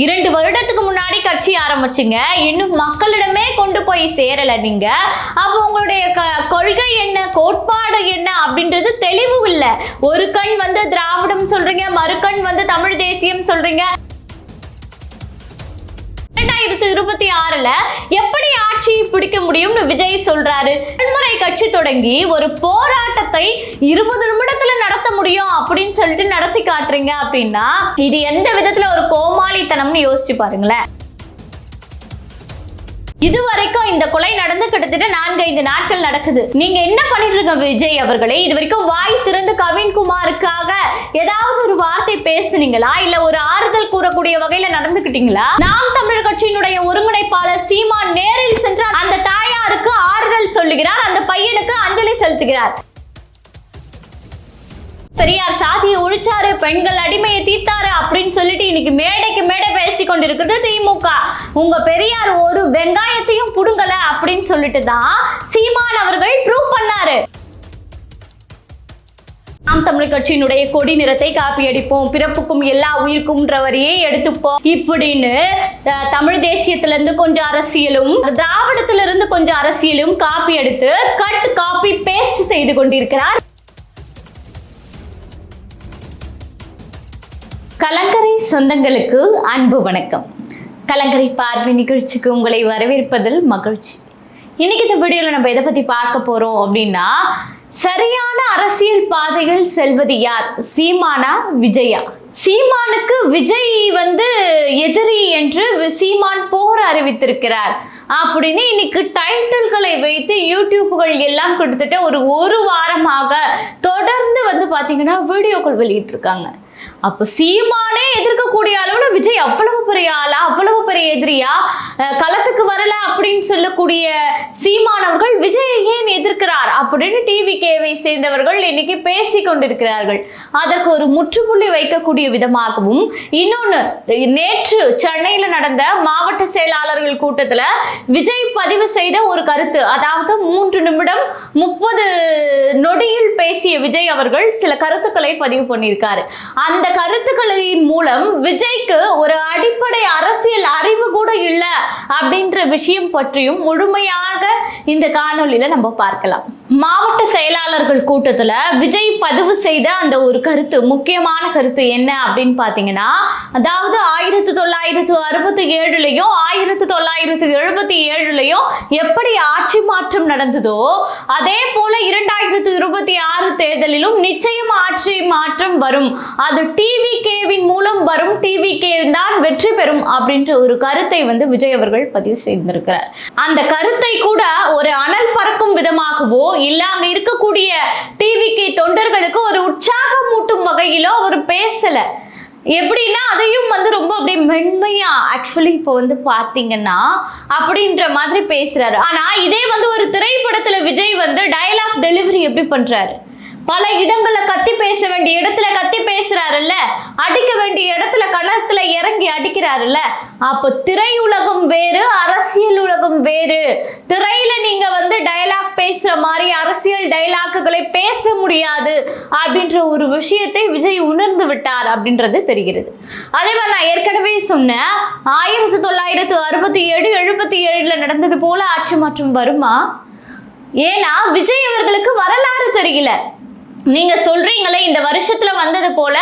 இரண்டு வருடத்துக்கு முன்னாடி கட்சி ஆரம்பிச்சுங்க. இன்னும் மக்களிடமே கொண்டு போய் சேரல நீங்க. அப்போ உங்களுடைய க- கொள்கை என்ன? கோட்பாடு என்ன? அப்படின்றது தெளிவு இல்லை. ஒரு கண் வந்து திராவிடம் சொல்றீங்க மறுகண் வந்து தமிழ் தேசியம் சொல்றீங்க. இரண்டாயிரத்தி இருபத்தி ஆறுல எப்படி ஆட்சி பிடிக்க முடியும்னு விஜய் சொல்றாரு? வன்முறை கட்சி தொடங்கி ஒரு போராட்டத்தை இருபது நிமிடத்துல நடத்த முடியும் அப்படின்னு சொல்லிட்டு நடத்தி காட்டுறீங்க அப்படின்னா இது எந்த விதத்துல ஒரு கோமாளித்தனம்னு யோசிச்சு பாருங்களேன். இது வரைக்கும் இந்த கொலை நடந்து கிட்டத்தட்ட இந்த நாட்கள் நடக்குது. நீங்க என்ன பண்ணிட்டு இருக்க விஜய் அவர்களே? இது வரைக்கும் வாய் திறந்து கவின்குமாருக்காக ஏதாவது ஒரு வார்த்தை பேசுனீங்களா? இல்ல ஒரு ஆறுதல் கூறக்கூடிய வகையில நடந்துகிட்டீங்களா? நாம் தமிழர் கட்சியினுடைய ஒருங்கிணைப்பாளர் சீமான் நேரில் சென்று அந்த தாயாருக்கு ஆறுதல் சொல்லுகிறார் அந்த பையனுக்கு அஞ்சலி செலுத்துகிறார். பெரியார் சாதியை ஒழிச்சாரு பெண்கள் அடிமையை தீர்த்தாரு அப்படின்னு சொல்லிட்டு இன்னைக்கு மேடைக்கு மேடை பேசி கொண்டிருக்குது திமுக. உங்க பெரியார் ஒரு வெங்காயத்தையும் புடுங்கல அப்படின்னு சொல்லிட்டு தான் சீமான் அவர்கள் ப்ரூவ் பண்ணாரு. நாம் தமிழ் கட்சியினுடைய கொடி நிறத்தை காப்பி அடிப்போம் பிறப்புக்கும் எல்லா உயிருக்கும்ன்ற வரியே எடுத்துப்போம். இப்படின்னு தமிழ் தேசியத்துல இருந்து கொஞ்சம் அரசியலும் திராவிடத்துல இருந்து கொஞ்சம் அரசியலும் காப்பி எடுத்து கட் காப்பி பேஸ்ட் செய்து கொண்டிருக்கிறார். கலங்கரை சொந்தங்களுக்கு அன்பு வணக்கம். கலங்கரை பார்வை நிகழ்ச்சிக்கு உங்களை வரவேற்பதில் மகிழ்ச்சி. இன்னைக்கு இந்த வீடியோவில் நம்ம எதை பற்றி பார்க்க போகிறோம் அப்படின்னா சரியான அரசியல் பாதையில் செல்வது யார்? சீமானா விஜயா? சீமானுக்கு விஜய் வந்து எதிரி என்று சீமான் போர் அறிவித்திருக்கிறார். அப்படின்னு இன்னைக்கு டைட்டில்களை வைத்து யூடியூப்புகள் எல்லாம் கொடுத்துட்டு ஒரு ஒரு வாரமாக தொடர்ந்து வந்து பார்த்தீங்கன்னா வீடியோக்கள் வெளியிட்டிருக்காங்க. அப்போ சீமானே எதிர்க்கக்கூடிய அளவுல விஜய் அவ்வளவு பெரிய ஆளா அவ்வளவு பெரிய எதிரியா? களத்துக்கு வரல அப்படின்னு சொல்லக்கூடிய சீமானவர்கள் விஜயை ஏன் எதிர்க்கிறார் அப்படின்னு டிவி கேவை சேர்ந்தவர்கள் இன்னைக்கு பேசி கொண்டிருக்கிறார்கள். அதற்கு ஒரு முற்றுப்புள்ளி வைக்கக்கூடிய விதமாகவும் இன்னொன்னு நேற்று சென்னையில் நடந்த மாவட்ட செயலாளர்கள் கூட்டத்தில் விஜய் பதிவு செய்த ஒரு கருத்து அதாவது மூன்று நிமிடம் முப்பது நிகழ்ச்சியில் பேசிய விஜய் அவர்கள் சில கருத்துக்களை பதிவு பண்ணியிருக்காரு. அந்த கருத்துக்களின் மூலம் விஜய்க்கு ஒரு அடிப்படை அரசியல் அறிவு கூட இல்லை அப்படின்ற விஷயம் பற்றியும் முழுமையாக இந்த காணொலியில நம்ம பார்க்கலாம். மாவட்ட செயலாளர்கள் கூட்டத்துல விஜய் பதிவு செய்த அந்த ஒரு கருத்து முக்கியமான கருத்து என்ன அப்படின்னு பார்த்தீங்கன்னா அதாவது ஆயிரத்தி தொள்ளாயிரத்து அறுபத்தி ஏழுலையும் ஆயிரத்தி தொள்ளாயிரத்து எழுபத்தி ஏழுலையும் எப்படி ஆட்சி மாற்றம் நடந்ததோ அதே போல இரண்டாயிரத்து இருபத்தி ஆறு தேர்தலிலும் நிச்சயம் ஆட்சி மாற்றம் வரும். அது டிவி கேவின் மூலம் வரும். டிவி கே தான் வெற்றி பெறும் அப்படின்ற ஒரு கருத்தை வந்து விஜய் அவர்கள் பதிவு செய்திருக்கிறார். அந்த கருத்தை கூட ஒரு அனல் பறக்கும் விதமாகவோ இல்ல அங்க இருக்கக்கூடிய டிவி கே தொண்டர்களுக்கு ஒரு உற்சாகம் மூட்டும் வகையிலோ அவர் பேசல. எப்படின்னா அதையும் வந்து ரொம்ப அப்படியே மென்மையா ஆக்சுவலி இப்போ வந்து பாத்தீங்கன்னா அப்படின்ற மாதிரி பேசுறாரு. ஆனா இதே வந்து ஒரு திரைப்படத்துல விஜய் வந்து டயலாக் டெலிவரி எப்படி பண்றாரு? பல இடங்கள்ல கத்தி பேச வேண்டிய இடத்துல கத்தி பேசுறாருல்ல? அடிக்க வேண்டிய இடத்துல களத்துல இறங்கி அடிக்கிறாருல்ல? அப்போ திரையுலகம் வேறு அரசியல் உலகம் வேறு. திரையில நீங்க வந்து டயலாக் பேசுற மாதிரி அரசியல் டயலாக்குகளை பேச முடியாது அப்படின்ற ஒரு விஷயத்தை விஜய் உணர்ந்து விட்டார் அப்படின்றது தெரிகிறது. அதே மாதிரி நான் ஏற்கனவே சொன்னேன் ஆயிரத்தி தொள்ளாயிரத்து அறுபத்தி ஏழு எழுபத்தி ஏழுல நடந்தது போல ஆட்சி மாற்றம் வருமா? ஏன்னா விஜய் அவர்களுக்கு வரலாறு தெரியல. நீங்க சொல்றீங்களே இந்த வருஷத்துல வந்தது போல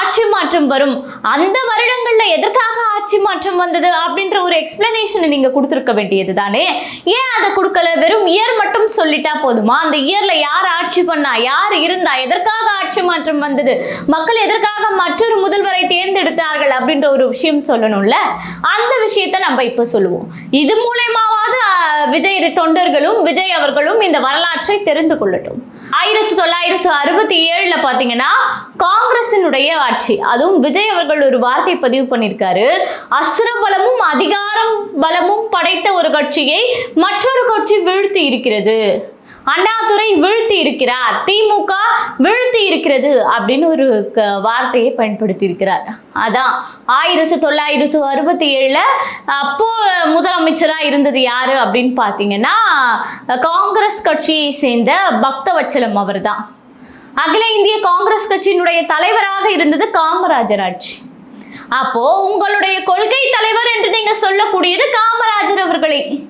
ஆட்சி மாற்றம் வரும். அந்த வருடங்கள்ல எதற்காக ஆட்சி மாற்றம் வந்தது அப்படின்ற ஒரு எக்ஸ்பிளனேஷன் நீங்க கொடுத்துருக்க வேண்டியது தானே ஏன் அதை கொடுக்கல? வெறும் இயர் மட்டும் சொல்லிட்டா போதுமா? அந்த இயர்ல யார் ஆட்சி பண்ணா? யார் இருந்தா? எதற்காக ஆட்சி மாற்றம் வந்தது? மக்கள் எதற்காக மற்றொரு முதல்வரை தேர்ந்தெடுத்தார்கள் அப்படின்ற ஒரு விஷயம் சொல்லணும்ல? அந்த விஷயத்தை நம்ம இப்போ சொல்லுவோம். இது மூலயமாவது விஜய் தொண்டர்களும் விஜய் அவர்களும் இந்த வரலாற்றை தெரிந்து கொள்ளட்டும். ஆயிரத்தி தொள்ளாயிரத்து அறுபத்தி ஏழுல பாத்தீங்கன்னா காங்கிரசினுடைய ஆட்சி. அதுவும் விஜய் அவர்கள் ஒரு வார்த்தை பதிவு பண்ணியிருக்காரு அசுர பலமும் அதிகாரம் பலமும் படைத்த ஒரு கட்சியை மற்றொரு கட்சி வீழ்த்தி இருக்கிறது. அண்ணாதுரை வீழ்த்தி இருக்கிறார். திமுக வீழ்த்தி இருக்கிறது அப்படின்னு ஒரு க- வார்த்தையை பயன்படுத்தி இருக்கிறார். அதான். ஆயிரத்தி தொள்ளாயிரத்து அறுபத்தி ஏழுல அப்போ முதலமைச்சராக இருந்தது யாரு அப்படின்னு பார்த்தீங்கன்னா காங்கிரஸ் கட்சியை சேர்ந்த பக்தவச்சலம் அவர்தான். அகில இந்திய காங்கிரஸ் கட்சியினுடைய தலைவராக இருந்தது காமராஜர் ஆட்சி அப்போ உங்களுடைய கொள்கை தலைவர் என்று நீங்க சொல்லக்கூடியது காமராஜர் அவர்களை.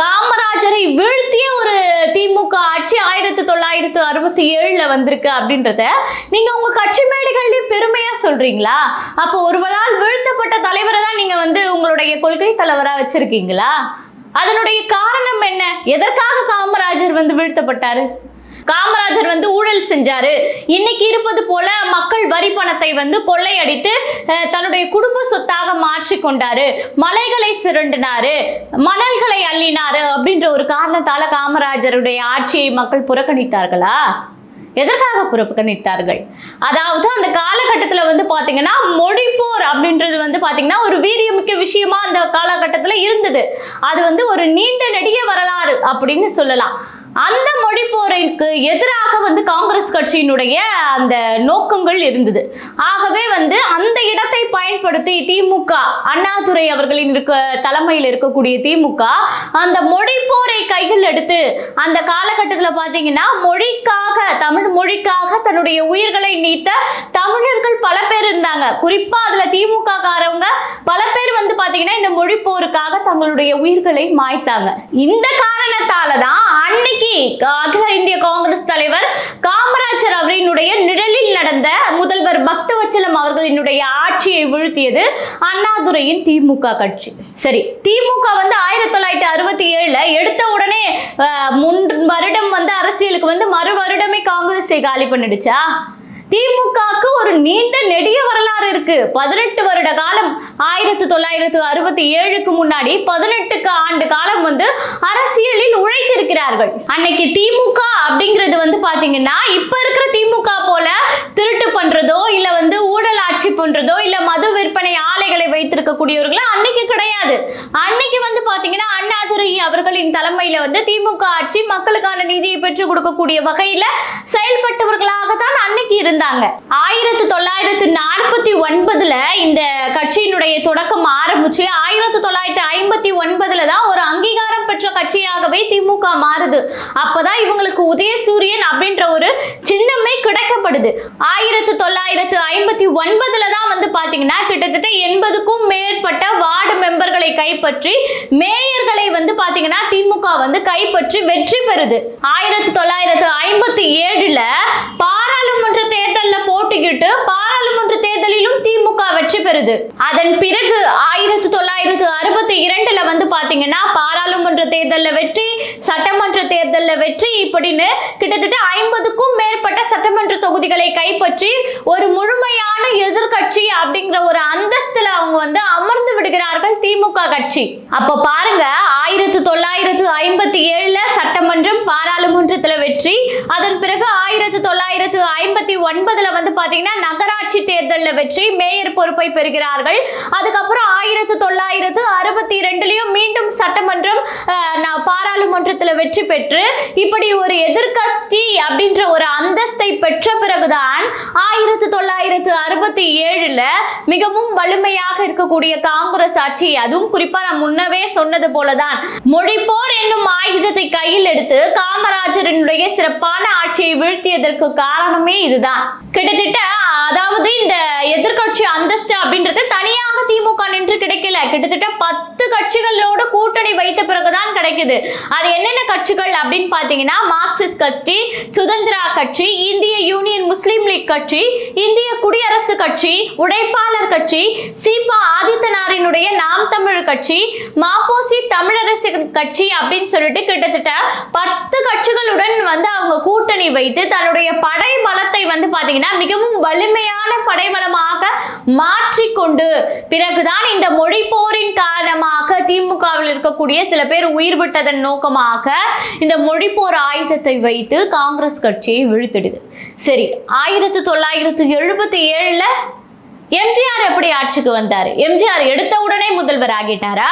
காமராஜரை வீழ்த்திய ஒரு திமுக ஆட்சி ஆயிரத்தி தொள்ளாயிரத்து அறுபத்தி ஏழுல வந்திருக்கு அப்படின்றத நீங்க உங்க கட்சி மேடைகள்லயே பெருமையா சொல்றீங்களா? அப்போ ஒருவரால் வீழ்த்தப்பட்ட தலைவரை தான் நீங்க வந்து உங்களுடைய கொள்கை தலைவரா வச்சிருக்கீங்களா? அதனுடைய காரணம் என்ன? எதற்காக காமராஜர் வந்து வீழ்த்தப்பட்டாரு? காமராஜர் வந்து ஊழல் செஞ்சாரு. இன்னைக்கு இருப்பது போல மக்கள் வரி பணத்தை வந்து கொள்ளையடித்து அஹ், தன்னுடைய குடும்ப சொத்தாக மாற்றி கொண்டாரு. மலைகளை சுரண்டினாரு. மணல்களை அள்ளினாரு அப்படின்ற ஒரு காரணத்தால காமராஜருடைய ஆட்சியை மக்கள் புறக்கணித்தார்களா? எதற்காக புறக்கணித்தார்கள்? அதாவது அந்த காலகட்டத்தில் வந்து பார்த்தீங்கன்னா மொழிப்போர் அப்படின்றது வந்து பார்த்தீங்கன்னா ஒரு வீரியமிக்க விஷயமா அந்த காலகட்டத்தில் இருந்தது. அது வந்து ஒரு நீண்ட நெடிய வரலாறு அப்படின்னு சொல்லலாம். அந்த மொழிப்போருக்கு எதிராக வந்து காங்கிரஸ் கட்சியினுடைய அந்த நோக்கங்கள் இருந்தது. ஆகவே வந்து அந்த இடத்தை பயன்படுத்தி திமுக அண்ணாதுரை அவர்களின் இருக்க தலைமையில் இருக்கக்கூடிய திமுக அந்த மொழிப்போரை கைகள் எடுத்து அந்த காலகட்டத்தில் பார்த்தீங்கன்னா மொழிக்காக தமிழ் மொழிக்காக தன்னுடைய உயிர்களை நீத்த தமிழர்கள் பல பேர் இருந்தாங்க. குறிப்பா அதுல திமுக காரவங்க பல பேர் வந்து பாத்தீங்கன்னா இந்த மொழி போருக்காக தங்களுடைய உயிர்களை மாய்த்தாங்க. இந்த காரணத்தால தான் அன்னைக்கு அகில இந்திய காங்கிரஸ் தலைவர் காமராஜர் அவரினுடைய நிழலில் நடந்த முதல்வர் பக்தவச்சலம் அவர்களினுடைய ஆட்சியை வீழ்த்தியது அண்ணாதுரையின் திமுக கட்சி. சரி திமுக வந்து ஆயிரத்தி தொள்ளாயிரத்தி அறுபத்தி ஏழுல எடுத்த உடனே அஹ், முன் வருடம் வந்து அரசியலுக்கு வந்து மறு வருடமே காங்கிரஸை காலி பண்ணிடுச்சா? திமுகவுக்கு ஒரு நீண்ட நெடிய வரலாறு இருக்கு. பதினெட்டு வருட காலம். ஆயிரத்தி தொள்ளாயிரத்து அறுபத்தி ஏழுக்கு முன்னாடி பதினெட்டுக்கு ஆண்டு காலம் வந்து அரசியலில் உழைத்திருக்கிறார்கள். அன்னைக்கு திமுக அப்படிங்கிறது வந்து பாத்தீங்கன்னா இப்ப இருக்கிற திமுக போல திருட்டு பண்றதோ இல்ல வந்து ஊழல் ஆட்சி பண்றதோ இல்ல மது விற்பனை ஆலைகளை வைத்திருக்கக்கூடியவர்கள் அன்னைக்கு கிடையாது. அன்னைக்கு வந்து பாத்தீங்கன்னா அவர்களின் வந்து திமுக ஆட்சி மக்களுக்கான நிதியை பெற்றுக் கொடுக்கக்கூடிய வகையில செயல்பட்டவர்களாக தான் அன்னைக்கு இருந்தாங்க. ஆயிரத்தி தொள்ளாயிரத்தி நாற்பத்தி ஒன்பதுல இந்த கட்சியினுடைய தொடக்கம் ஆரம்பிச்சு ஆயிரத்தி தொள்ளாயிரத்தி ஐம்பத்தி ஒன்பதுல தான் ஒரு அங்கீகாரம் பெற்ற கட்சியாகவே திமுக மாறுது. அப்பதான் இவங்களுக்கு உதயசூரியன் அப்படின்ற ஒரு சின்னமே கிடைக்கப்படுது. ஆயிரத்தி தொள்ளாயிரத்து ஐம்பத்தி ஒன்பதுல தான் வந்து பாத்தீங்கன்னா கிட்டத்தட்ட எண்பதுக்கும் மேற்பட்ட வார்டு மெம்பர்களை கைப்பற்றி மேயர்களை வந்து பாத்தீங்கன்னா திமுக வந்து கைப்பற்றி வெற்றி பெறுது. ஆயிரத்தி தொள்ளாயிரத்து ஐம்பத்தி ஏழு பாராளுமன்ற தேர்தல்ல போட்டியிட்டு பாராளுமன்ற தேர்தலிலும் திமுக வெற்றி பெறுது அதன் பிறகு ஆயிரத்தி தொள்ளாயிரத்து அறுபத்தி இரண்டுல வந்து பாத்தீங்கன்னா பாராளுமன்ற தேர்தல்ல வெற்றி சட்டமன்ற தேர்தல்ல வெற்றி இப்படின்னு கிட்டத்தட்ட ஐம்பதுக்கும் மேற்பட்ட சட்டமன்ற பற்றி ஒரு முழுமையான எதிர்கட்சி அப்படிங்கிற ஒரு அந்தஸ்துல அவங்க வந்து அமர்ந்து விடுகிறார்கள் திமுக கட்சி. அப்ப பாருங்க ஆயிரத்தி தொள்ளாயிரத்து ஐம்பத்தி ஏழுல சட்டமன்றம் பாராளுமன்றத்துல வெற்றி அதன் பிறகு ஆயிரத்தி தொள்ளாயிரத்து ஐம்பத்தி ஒன்பதுல வந்து பாத்தீங்கன்னா நகராட்சி தேர்தலில் வெற்றி மேயர் பொறுப்பை பெறுகிறார்கள். அதுக்கப்புறம் ஆயிரத்தி தொள்ளாயிரத்து அறுபத்தி இரண்டுலயும் மீண்டும் சட்டம் பாராளுமன்றத்துல வெற்றி பெற்று இப்படி ஒரு எதிர்க்கட்சி அப்படின்ற ஒரு அந்தஸ்தை பெற்ற பிறகுதான் ஆயிரத்தி தொள்ளாயிரத்து அறுபத்தி ஏழுல மிகவும் வலிமையாக இருக்கக்கூடிய காங்கிரஸ் ஆட்சி அதுவும் குறிப்பா நான் முன்னவே சொன்னது போலதான். மொழிப்போர் என்னும் ஆயுதத்தை கையில் எடுத்து காமராஜரனுடைய சிறப்பான ஆட்சியை வீழ்த்தியதற்கு காரணமே இதுதான். கிட்டத்தட்ட அதாவது இந்த எதிர்கட்சி அந்தஸ்து அப்படின்றது தனியாக திமுக நின்று கிடைக்கல. கிட்டத்தட்ட பத்து கட்சிகளோட கூட்டணி வைத்த பிறகுதான் கிடைக்கும் கிடைக்குது அது என்னென்ன கட்சிகள் அப்படின்னு பாத்தீங்கன்னா மார்க்சிஸ்ட் கட்சி சுதந்திரா கட்சி இந்திய யூனியன் முஸ்லீம் லீக் கட்சி இந்திய குடியரசு கட்சி உடைப்பாளர் கட்சி சீபா ஆதித்தனாரினுடைய நாம் தமிழ் கட்சி மாப்போசி தமிழரசு கட்சி அப்படின்னு சொல்லிட்டு கிட்டத்தட்ட பத்து கட்சிகளுடன் வந்து அவங்க கூட்டணி வைத்து தன்னுடைய படை பலத்தை வந்து பாத்தீங்கன்னா மிகவும் வலிமையான படைபலமாக மாற்றிக்கொண்டு பிறகுதான் இந்த மொழி போரின் காரணமாக திமுகவில் இருக்கக்கூடிய சில பேர் உயிர் விட்டதன் நோக்கமாக இந்த மொழிப்போர் ஆயுதத்தை வைத்து காங்கிரஸ் கட்சியை வீழ்த்திடுது. சரி ஆயிரத்தி தொள்ளாயிரத்தி எழுபத்தி ஏழுல எம்ஜிஆர் எப்படி ஆட்சிக்கு வந்தாரு? எம்ஜிஆர் எடுத்த உடனே முதல்வர் ஆகிட்டாரா?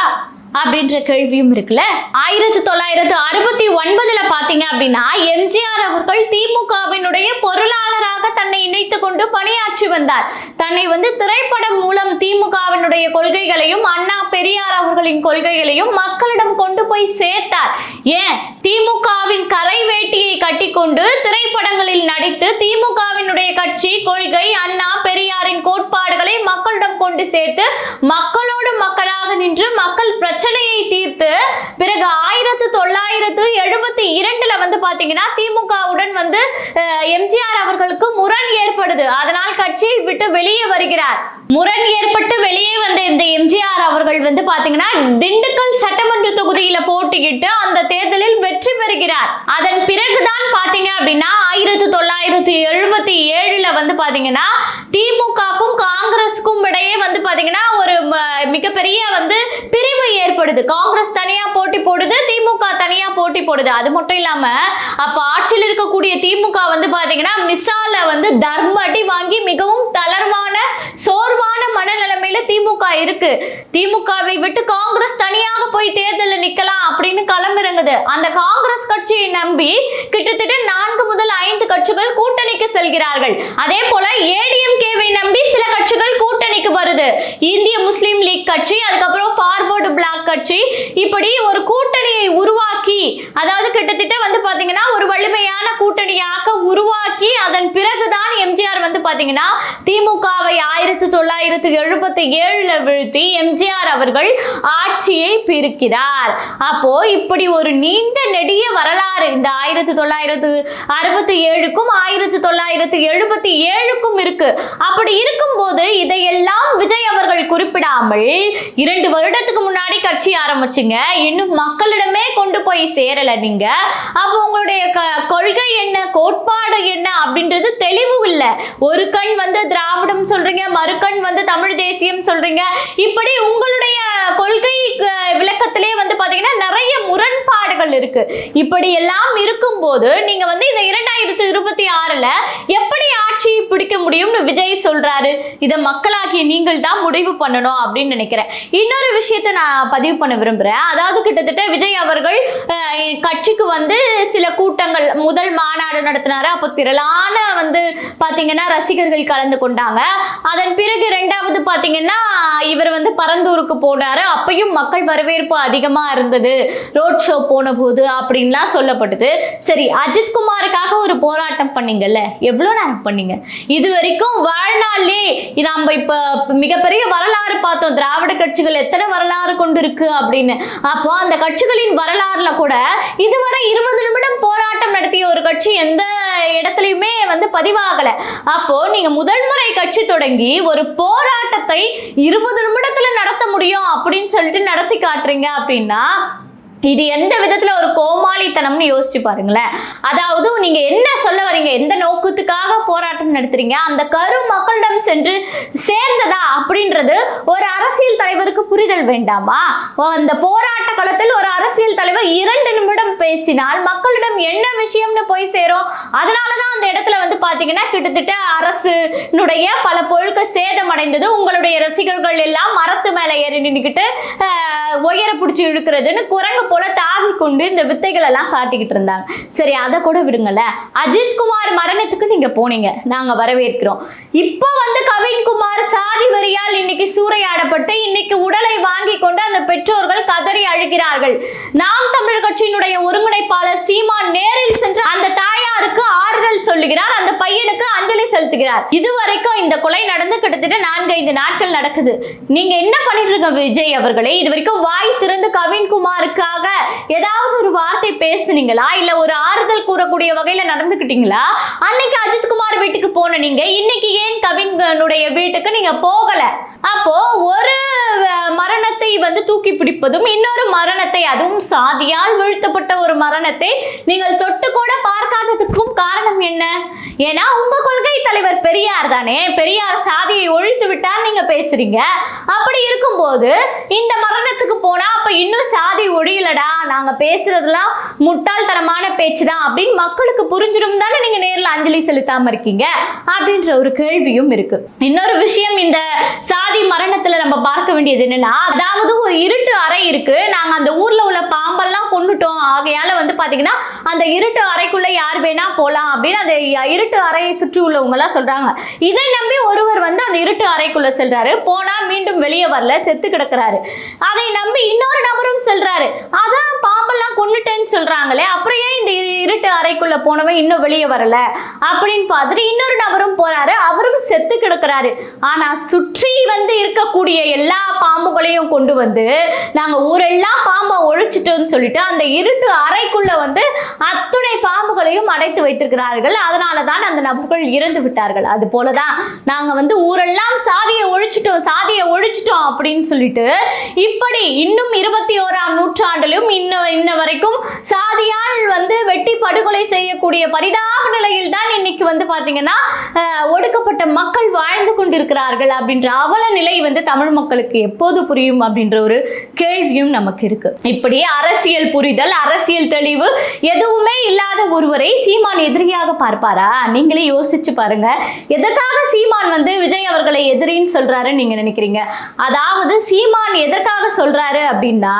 அப்படின்ற கேள்வியும் இருக்குல்ல? ஆயிரத்தி தொள்ளாயிரத்து அறுபத்தி ஒன்பதுல பாத்தீங்க அப்படின்னா எம்ஜிஆர் அவர்கள் திமுகவினுடைய பொருளாளராக தன்னை இணைத்து கொண்டு பணியாற்றி வந்தார். தன்னை வந்து திரைப்படம் மூலம் திமுகவினுடைய கொள்கைகளையும் அண்ணா பெரியார் அவர்களின் கொள்கைகளையும் மக்களிடம் கொண்டு போய் சேர்த்தார். ஏன்? திமுகவின் கரை வேட்டியை கட்டிக்கொண்டு திரைப்படங்களில் நடித்து திமுகவினுடைய கட்சி கொள்கை அண்ணா பெரியாரின் கோட்பாடுகளை மக்களிடம் கொண்டு சேர்த்து மக்களும் மக்களோடு மக்களாக நின்று மக்கள் பிரச்சனையை தீர்த்து பிறகு ஆயிரத்து தொள்ளாயிரத்து எழுபத்தி இரண்டுல வந்து பாத்தீங்கன்னா திமுகவுடன் வந்து எம்ஜிஆர் அவர்களுக்கு முரண் ஏற்படுது. அதனால் கட்சியை விட்டு வெளியே வருகிறார். முரண் ஏற்பட்டு வெளியே வந்த இந்த எம்ஜிஆர் அவர்கள் வந்து பாத்தீங்கன்னா திண்டுக்கல் சட்டமன்ற தொகுதியில போட்டியிட்டு அந்த தேர்தலில் வெற்றி பெறுகிறார். அதன் பிறகுதான் பாத்தீங்க அப்படின்னா ஆயிரத்தி தொள்ளாயிரத்தி எழுபத்தி ஏழுல வந்து பாத்தீங்கன்னா திமுகக்கும் காங்கிரஸுக்கும் இடையே வந்து பாத்தீங்கன்னா ஒரு மிகப்பெரிய வந்து பிரிவு ஏற்படுது. காங்கிரஸ் தனியா போட்டி போடுது திமுக தனியா போட்டி போடுது. அது மட்டும் இல்லாம அப்ப ஆட்சியில் இருக்கக்கூடிய திமுக வந்து பாத்தீங்கன்னா மிசால வந்து தர்ம அடி வாங்கி மிகவும் தளர்வான சோர்வான மனநிலைமையில திமுக இருக்கு. திமுகவை விட்டு காங்கிரஸ் தனியாக போய் தேர்தலில் நிக்கலாம் அப்படின்னு களமிறங்குது அந்த காங்கிரஸ் கட்சியை நம்பி கிட்டத்தட்ட நான்கு முதல் ஐந்து கட்சிகள் கூட்டணிக்கு செல்கிறார்கள். அதே போல ஏடிஎம்கேவை நம்பி சில கட்சிகள் கூட்டணிக்கு வருது இந்திய முஸ்லீம் லீக் கட்சி அதுக்கப்புறம் ஃபார்வர்டு பிளாக் கட்சி. இப்படி ஒரு கூட்டணியை உருவாக்கி அதாவது கிட்டத்தட்ட வந்து பாத்தீங்கன்னா ஒரு வலிமையான கூட்டணியாக உருவாக்கி அதன் பிறகுதான் பாத்தீங்கன்னா திமுகவை ஆயிரத்தி தொள்ளாயிரத்தி எழுபத்தி ஏழுல வீழ்த்தி எம்ஜிஆர் அவர்கள் ஆட்சியை பிரிக்கிறார். அப்போ இப்படி ஒரு நீண்ட நெடிய வரலாறு இந்த ஆயிரத்தி தொள்ளாயிரத்து அறுபத்தி ஏழுக்கும் ஆயிரத்தி தொள்ளாயிரத்தி எழுபத்தி ஏழுக்கும் இருக்கு. அப்படி இருக்கும்போது இதையெல்லாம் விஜய் அவர்கள் குறிப்பிடாமல் இரண்டு வருடத்துக்கு முன்னாடி கட்சி ஆரம்பிச்சுங்க. இன்னும் மக்களிடமே கொண்டு போய் சேரல நீங்க. அப்போ உங்களுடைய கொள்கை என்ன கோட்பாடு என்ன அப்படின்றது தெளிவு இல்லை. ஒரு கண் வந்து திராவிடம் சொல்றீங்க மறுகண் வந்து தமிழ் தேசியம் சொல்றீங்க. இப்படி உங்களுக்கு கொள்கை அஹ், விளக்கத்திலே வந்து பாத்தீங்கன்னா நிறைய முரண்பாடுகள் இருக்கு. இப்படி எல்லாம் இருக்கும்போது நீங்க வந்து இந்த இரண்டாயிரத்தி இருபத்தி ஆறுல எப்படி ஆட்சியை பிடிக்க முடியும்னு விஜய் சொல்றாரு? இதை மக்களாகிய நீங்கள் தான் முடிவு பண்ணணும் அப்படின்னு நினைக்கிறேன். இன்னொரு விஷயத்தை நான் பதிவு பண்ண விரும்புறேன். அதாவது கிட்டத்தட்ட விஜய் அவர்கள் கட்சிக்கு வந்து சில கூட்டங்கள் முதல் மாநாடு நடத்தினாரு. அப்போ திரளான வந்து பாத்தீங்கன்னா ரசிகர்கள் கலந்து கொண்டாங்க. அதன் பிறகு இரண்டாவது பாத்தீங்கன்னா இவர் வந்து பரந்தூருக்கு போனாரு. அப்பயும் மக்கள் வரவேற்பு அதிகமா இருந்தது. ரோட் ஷோ போன போது. அப்படின்லாம் சொல்லப்பட்டது. சரி அஜித் குமாருக்காக ஒரு போராட்டம் பண்ணீங்கல்ல? எவ்வளோ நேரம் பண்ணீங்க? இது வரைக்கும் வாழ்நாளே நம்ம இப்போ மிகப்பெரிய வரலாறு பார்த்தோம். திராவிட கட்சிகள் எத்தனை வரலாறு கொண்டு இருக்கு அப்படின்னு. அப்போ அந்த கட்சிகளின் வரலாறுல கூட இதுவரை இருபது நிமிடம் போராட்டம் நடத்திய ஒரு கட்சி எந்த இடத்துலையுமே வந்து பதிவாகல. அப்போ நீங்க முதல் முறை கட்சி தொடங்கி ஒரு போராட்டத்தை இருபது நிமிடத்துல நடத்த முடியும் அப்படின்னு சொல்லிட்டு நடத்தி காட்டுறீங்க அப்படின்னா இது எந்த விதத்துல ஒரு கோமாளித்தனம்னு யோசிச்சு பாருங்களேன். அதாவது நீங்க என்ன சொல்ல வரீங்க எந்த நோக்கத்துக்காக போராட்டம் நடத்துறீங்க அந்த கரு மக்களிடம் சென்று சேர்ந்ததா அப்படின்றது ஒரு அரசியல் தலைவருக்கு புரிதல் வேண்டாமா? அந்த போராட்ட காலத்தில் ஒரு அரசியல் தலைவர் இரண்டு நிமிடம் பேசினால் மக்களிடம் என்ன விஷயம்னு போய் சேரும்? அதனாலதான் அந்த இடத்துல வந்து பாத்தீங்கன்னா கிட்டத்தட்ட அரசுனுடைய பல பொருட்கள் சேதமடைந்தது. உங்களுடைய ரசிகர்கள் எல்லாம் மரத்து மேல ஏறி நின்றுக்கிட்டு உயர பிடிச்சி இழுக்கிறதுன்னு குரங்கு போல தாவி கொண்டு இந்த வித்தைகள் எல்லாம் காட்டிக்கிட்டு இருந்தாங்க. சரி அதை கூட விடுங்கல்ல அஜித் குமார் மரணத்துக்கு நீங்க போனீங்க. நாங்க வரவேற்கிறோம். இப்போ வந்து கவின்குமார் சாதி வரியால் இன்னைக்கு சூறையாடப்பட்டு இன்னைக்கு உடலை வாங்கி கொண்டு அந்த பெற்றோர்கள் கதறி அழுகிறார்கள். நாம் தமிழர் கட்சியினுடைய ஒருங்கிணைப்பாளர் சீமான் நேரில் சென்று அந்த தாயாருக்கு ஆறுதல் சொல்லுகிறார். அந்த பையனுக்கு அஞ்சலி செலுத்துகிறார். இதுவரைக்கும் இந்த கொலை நடந்து கிட்டத்தட்ட நான்கு ஐந்து நாட்கள் நடக்குது. நீங்க என்ன பண்ணிட்டு இருக்க விஜய் அவர்களே? இது வரைக்கும் வாய் திறந்து கவின்குமாருக்காக ஏதாவது ஒரு வார்த்தை பேசுனீங்களா? இல்ல ஒரு ஆறுதல் கூறக்கூடிய வகையில நடந்துக்கிட்டீங்களா அன்னைக்கு அஜித் குமார் வீட்டுக்கு போன நீங்க இன்னைக்கு ஏன் கவினுடைய வீட்டுக்கு நீங்க போகல? அப்போ ஒரு மரணத்தை வந்து தூக்கி பிடிப்பதும் இன்னொரு மரணத்தை அதுவும் சாதியால் வீழ்த்தப்பட்ட ஒரு மரணத்தை நீங்கள் தொட்டு கூட பார்க்காததுக்கும் காரணம் என்ன ஏன்னா உங்க கொள்கை தலைவர் பெரியார் தானே? பெரியார் சாதியை ஒழித்து விட்டார் நீங்க பேசுறீங்க. அப்படி இருக்கும்போது இந்த மரணத்துக்கு போனா அப்ப இன்னும் சாதி ஒழியலடா. நாங்க பேசுறதெல்லாம் முட்டாள்தனமான பேச்சு தான் அப்படின்னு மக்களுக்கு புரிஞ்சிடும் தானே நீங்க நேர்ல அஞ்சலி செலுத்தாம இருக்கீங்க அப்படின்ற ஒரு கேள்வியும் இருக்கு. இன்னொரு விஷயம் இந்த சாதி மரணத்துல நம்ம பார்க்க வேண்டியது என்னன்னா அதாவது ஒரு இருட்டு அறை இருக்கு. நாங்க அந்த ஊர்ல உள்ள பாம்பெல்லாம் கொண்டுட்டோம் ஆகையால வந்து பாத்தீங்கன்னா அந்த இருட்டு அறைக்குள்ள யார் வேணா போலாம் அப்படின்னு அந்த இருட்டு அறையை சுற்றி உள்ளவங்க எல்லாம் சொல்றாங்க. இதை நம்பி ஒருவர் வந்து அந்த இருட்டு அறைக்குள்ள செல்றாரு. போனா மீண்டும் வெளியே வரல செத்து கிடக்குறாரு. அதை நம்பி இன்னொரு நபரும் செல்றாரு. அதான் பாம்பெல்லாம் கொண்டுட்டேன்னு சொல்றாங்களே அப்புறம் ஏன் இந்த இரு- இருட்டு அறைக்குள்ள போனவன் இன்னும் வெளியே வரல? அப்படின்னு பார்த்துட்டு இன்னொரு நபரும் போறாரு. அவரும் செத்து கிடக்குறாரு. ஆனா சுற்றி வந்து இருக்கக்கூடிய எல்லா பாம்புகளையும் கொண்டு வந்து நாங்க ஊரெல்லாம் பாம்பை ஒழிச்சிட்டோம்னு சொல்லிட்டு அந்த இருட்டு அறைக்குள்ள வந்து அத்துணை பாம்புகளையும் அடைத்து வைத்திருக்கிறார்கள். அதனால தான் அந்த நபர்கள் இறந்து விட்டார்கள். அது போலதான் நாங்க வந்து ஊரெல்லாம் சாதியை ஒழிச்சிட்டோம் சாதியை ஒழிச்சிட்டோம் அப்படின்னு சொல்லிட்டு இப்படி இன்னும் இருபத்தி ஓராம் நூற்றாண்டிலும் இன்னும் இன்ன வரைக்கும் சாதியால் வந்து வெட்டி படுகொலை செய்யக்கூடிய பரிதாப நிலையில் தான் இன்னைக்கு வந்து பாத்தீங்கன்னா ஒடுக்கப்பட்ட மக்கள் வாழ்ந்து கொண்டிருக்கிறார்கள் அப்படின்ற அவல நிலை வந்து தமிழ் மக்களுக்கு எப்போது புரியும் அப்படின்ற ஒரு கேள்வியும் நமக்கு இருக்கு. இப்படி அரசியல் புரிதல் அரசியல் தெளிவு எதுவுமே இல்லாத ஒருவரை சீமான் எதிரியாக பார்ப்பாரா? நீங்களே யோசிச்சு பாருங்க. எதற்காக சீமான் வந்து விஜய் அவர்களை எதிரின்னு சொல்றாரு நீங்க நினைக்கிறீங்க? அதாவது சீமான் எதற்காக சொல்றாரு அப்படின்னா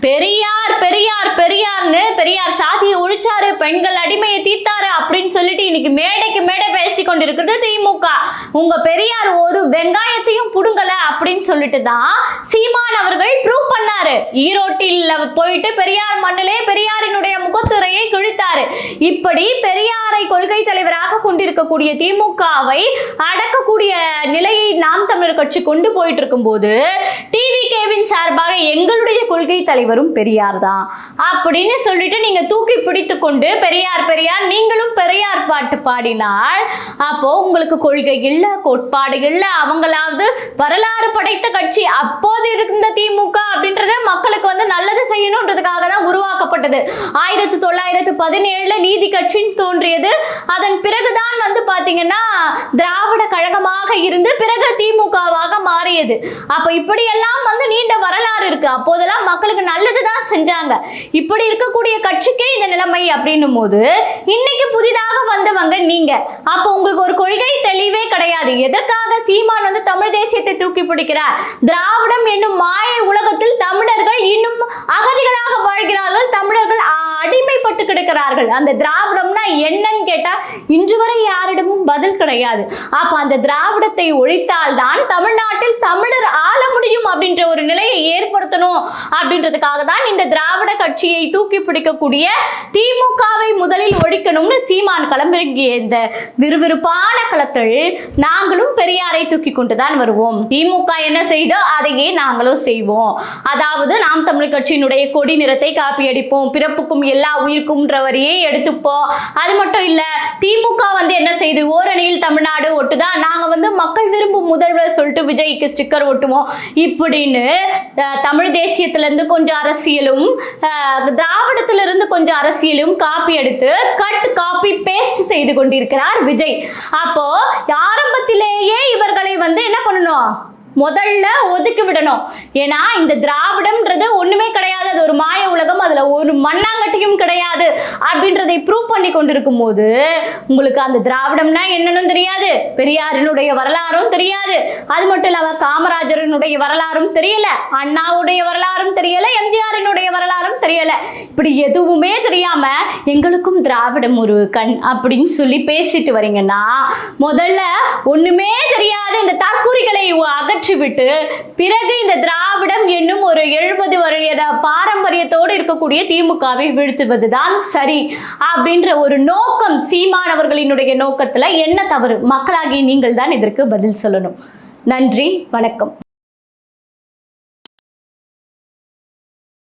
பெரியார் பெரியார் பெரியார்னு பெரியார் சாதியை ஒழிச்சாரு பெண்கள் அடிமையை தீர்த்தாரு அப்படின்னு சொல்லிட்டு இன்னைக்கு மேடைக்கு மேடை பேசி கொண்டிருக்கிறது திமுக. உங்க பெரியார் ஒரு வெங்காயத்தையும் புடுங்கல அப்படின்னு சொல்லிட்டு தான் சீமான் அவர்கள் ப்ரூவ் பண்ணாரு. ஈரோட்டில் போயிட்டு பெரியார் மண்ணிலே பெரியாரினுடைய முகத்துறையை கிழித்தாரு. இப்படி பெரியாரை கொள்கை தலைவராக கொண்டிருக்கக்கூடிய திமுகவை அடக்கக்கூடிய நிலையை நாம் தமிழர் கட்சி கொண்டு போயிட்டு இருக்கும்போது டிவி கேவின் சார்பாக எங்களுடைய கொள்கை தலைவரும் பெரியார் தான். அப்படின்னு சொல்லிட்டு நீங்க தூக்கி பிடித்து கொண்டு பெரியார் பெரியார் நீங்களும் பெரியார் பாட்டு பாடினால் அப்போ உங்களுக்கு கொள்கை இல்லை கோட்பாடு இல்லை அவங்களாவது வரலாறு படைத்த கட்சி அப்போது இருந்த திமுக அப்படின்றது மக்களுக்கு வந்து நல்லது செய்யணுன்றதுக்காக தான் உருவாக்கப்பட்டது. ஆயிரத்தி தொள்ளாயிரத்து பதினேழுல நீதி கட்சின்னு தோன்றியது. அதன் பிறகுதான் வந்து பாத்தீங்கன்னா திராவிட கழகமாக இருந்து பிறகு திமுகவாக மாறியது. அப்ப இப்படி எல்லாம் வந்து நீண்ட வரலாறு இருக்கு. அப்போதெல்லாம் மக்களுக்கு நல்லதுதான் செஞ்சாங்க. இப்படி இருக்கக்கூடிய கட்சிக்கே இந்த நிலைமை அப்படின்னும் போது இன்னைக்கு புதிதாக வந்தவங்க நீங்க. அப்போ உங்களுக்கு ஒரு கொள்கை தெளிவே கிடையாது. எதற்காக சீமான் வந்து தமிழ் தேசியத்தை தூக்கி கண்டுபிடிக்கிறார் திராவிடம் என்னும் மாயை உலகத்தில் தமிழர்கள் இன்னும் அகதிகளாக வாழ்கிறார்கள். தமிழர்கள் அடிமைப்பட்டு கிடக்கிறார்கள். அந்த திராவிடம்னா என்னன்னு கேட்டா இன்று வரை யாரிடமும் பதில் கிடையாது. அப்ப அந்த திராவிடத்தை ஒழித்தால்தான் தமிழ்நாட்டில் தமிழ் முடியும் அப்படின்ற ஒரு நிலையை ஏற்படுத்தணும் அப்படின்றதுக்காக தான் இந்த திராவிட கட்சியை தூக்கி பிடிக்கக்கூடிய திமுகவை முதலில் ஒழிக்கணும்னு சீமான் களமிறங்கிய இந்த விறுவிறுப்பான களத்தில் நாங்களும் பெரியாரை தூக்கி கொண்டு தான் வருவோம். திமுக என்ன செய்தோ அதையே நாங்களும் செய்வோம். அதாவது நாம் தமிழ் கட்சியினுடைய கொடி நிறத்தை காப்பி அடிப்போம் பிறப்புக்கும் எல்லா உயிருக்கும்ன்ற வரியே எடுத்துப்போம். அது மட்டும் இல்லை திமுக வந்து என்ன செய்து? ஓரணியில் தமிழ்நாடு ஒட்டுதான் நாங்க வந்து மக்கள் விரும்பும் முதல்வர் சொல்லிட்டு விஜய்க்கு ஸ்டிக்கர் ஒட்டுவோம். இப்படின்னு தமிழ் தேசியத்துல இருந்து கொஞ்சம் அரசியலும் திராவிடத்துல இருந்து கொஞ்சம் அரசியலும் காப்பி எடுத்து கட் காப்பி பேஸ்ட் செய்து கொண்டிருக்கிறார் விஜய். அப்போ ஆரம்பத்திலேயே இவர்களை வந்து என்ன பண்ணணும்? முதல்ல ஒதுக்கி விடணும். ஏன்னா இந்த திராவிடம்ன்றது ஒண்ணுமே கிடையாது. அது ஒரு மாய உலகம். அதுல ஒரு மண்ணாங்கட்டியும் கிடையாது. அப்படின்றதை ப்ரூவ் பண்ணி கொண்டிருக்கும் போது உங்களுக்கு அந்த திராவிடம்னா என்னன்னு தெரியாது. பெரியாரினுடைய வரலாறும் தெரியாது. அது மட்டும் இல்லாம காமராஜரினுடைய வரலாறும் தெரியல. அண்ணாவுடைய வரலாறும் தெரியல. எம்ஜிஆரினுடைய வரலாறும் தெரியல. இப்படி எதுவுமே தெரியாம எங்களுக்கும் திராவிடம் ஒரு கண் அப்படின்னு சொல்லி பேசிட்டு வரீங்கன்னா முதல்ல ஒண்ணுமே தெரியாது இந்த தற்குறிகளை அகற்றிவிட்டு பிறகு இந்த திராவிடம் என்னும் ஒரு எழுபது வருட பாரம்பரியத்தோடு இருக்கக்கூடிய திமுகவை வீழ்த்துவதுதான் சரி அப்படின்ற ஒரு நோக்கம் சீமானவர்களினுடைய நோக்கத்துல என்ன தவறு? மக்களாகி நீங்கள் தான் இதற்கு பதில் சொல்லணும். நன்றி வணக்கம்.